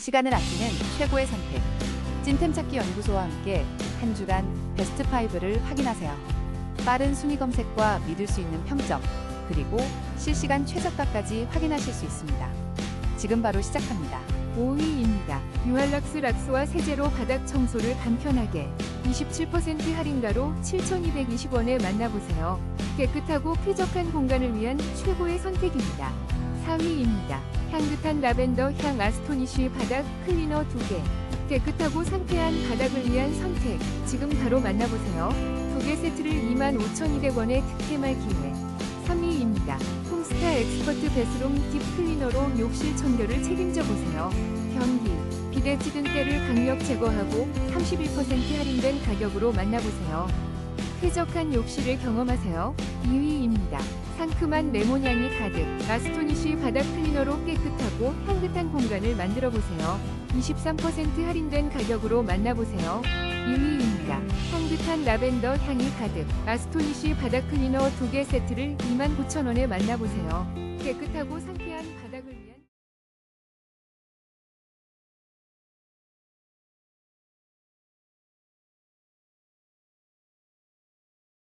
시간을 아끼는 최고의 선택. 찐템 찾기 연구소와 함께 한 주간 베스트 5를 확인하세요. 빠른 순위 검색과 믿을 수 있는 평점, 그리고 실시간 최저가까지 확인하실 수 있습니다. 지금 바로 시작합니다. 5위입니다. 유할락스 락스와 세제로 바닥 청소를 간편하게 27% 할인가로 7,220원에 만나보세요. 깨끗하고 쾌적한 공간을 위한 최고의 선택입니다. 4위입니다. 향긋한 라벤더 향 아스토니쉬 바닥 클리너 2개. 깨끗하고 상쾌한 바닥을 위한 선택. 지금 바로 만나보세요. 두개 세트를 25,200원에 득템할 기회. 3위입니다. 홈스타 엑스퍼트 베스룸 딥 클리너로 욕실 청결을 책임져 보세요. 변기, 비대 찌든 때를 강력 제거하고 31% 할인된 가격으로 만나보세요. 쾌적한 욕실을 경험하세요. 2위입니다. 상큼한 레몬 향이 가득 아스토니쉬 바닥 클리너로 깨끗하고 향긋한 공간을 만들어 보세요. 23% 할인된 가격으로 만나보세요. 2위입니다. 향긋한 라벤더 향이 가득 아스토니쉬 바닥 클리너 2개 세트를 29,000원에 만나보세요. 깨끗하고 상쾌한 바닥을